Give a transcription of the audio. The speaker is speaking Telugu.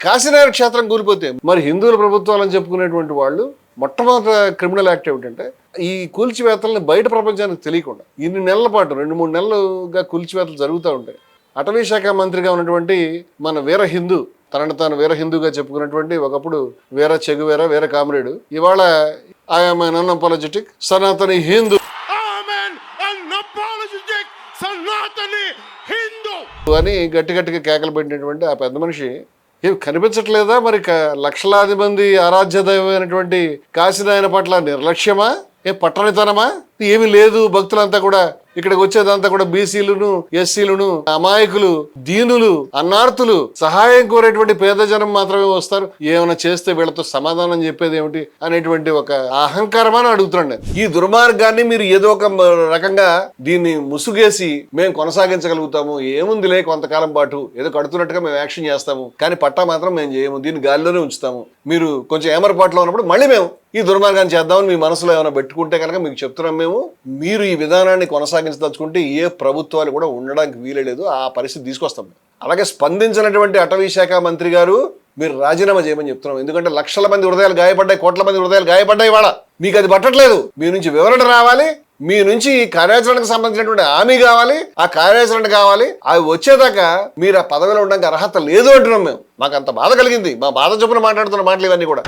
కాశీనారాయణ క్షేత్రం కూలిపోతే మరి హిందువుల ప్రభుత్వాలని చెప్పుకునేటువంటి వాళ్ళు మొట్టమొదటి క్రిమినల్ యాక్ట్ ఏమిటంటే ఈ కూల్చివేతల్ని బయట ప్రపంచానికి తెలియకుండా ఇన్ని నెలల పాటు రెండు మూడు నెలలుగా కూల్చివేతలు జరుగుతూ ఉంటాయి అటవీ శాఖ మంత్రిగా ఉన్నటువంటి మన వీర హిందూ తనను తాను వీర హిందూగా చెప్పుకున్నటువంటి ఒకప్పుడు వీర చెగువేర వీర కామ్రేడు ఇవాళ I'm non apologetic Sanatani Hindu. అని గట్టి గట్టిగా కేకలు పెట్టినటువంటి ఆ పెద్ద మనిషి ఏమి కనిపించట్లేదా మరి లక్షలాది మంది ఆరాధ్య దైవమైనటువంటి కాశీనాయన పట్ల నిర్లక్ష్యమా? ఏ పట్టణితనమా ఏమీ లేదు భక్తులంతా కూడా ఇక్కడికి వచ్చేదంతా కూడా బీసీలను ఎస్సీలను అమాయకులు దీనులు అన్నార్తులు సహాయం కోరేటువంటి పేద జనం మాత్రమే వస్తారు. ఏమైనా చేస్తే వీళ్ళతో సమాధానం చెప్పేది ఏమిటి అనేటువంటి ఒక అహంకారమని అడుగుతున్నాను ఈ దుర్మార్గాన్ని మీరు ఏదో ఒక రకంగా దీన్ని ముసుగేసి మేము కొనసాగించగలుగుతాము. ఏముందిలే కొంతకాలం పాటు ఏదో కడుతున్నట్టుగా మేము యాక్షన్ చేస్తాము. కానీ పట్టా మాత్రం మేము చేయము. దీన్ని గాలిలోనే ఉంచుతాము. మీరు కొంచెం ఏమరపాట్లో ఉన్నప్పుడు మళ్ళీ మేము ఈ దుర్మార్గాన్ని చేద్దామని మీ మనసులో ఏమైనా పెట్టుకుంటే కనుక మీకు చెప్తున్నాం మేము మీరు ఈ విధానాన్ని కొనసాగించదలుచుకుంటే ఏ ప్రభుత్వాలు కూడా ఉండడానికి వీలలేదు ఆ పరిస్థితి తీసుకొస్తాం మేము. అలాగే స్పందించినటువంటి అటవీ శాఖ మంత్రి గారు మీరు రాజీనామా చేయమని చెప్తున్నాం. ఎందుకంటే లక్షల మంది హృదయాలు గాయపడ్డాయి కోట్ల మంది హృదయాలు గాయపడ్డాయి వాడ మీకు అది పట్టట్లేదు. మీ నుంచి వివరణ రావాలి. మీ నుంచి ఈ కార్యాచరణకు సంబంధించినటువంటి హామీ కావాలి. ఆ కార్యాచరణ కావాలి. అవి వచ్చేదాకా మీరు ఆ పదవిలో ఉండడానికి అర్హత లేదు అంటున్నాం మేము. మాకు అంత బాధ కలిగింది. మా బాధ చొప్పున మాట్లాడుతున్న మాటలు ఇవన్నీ కూడా.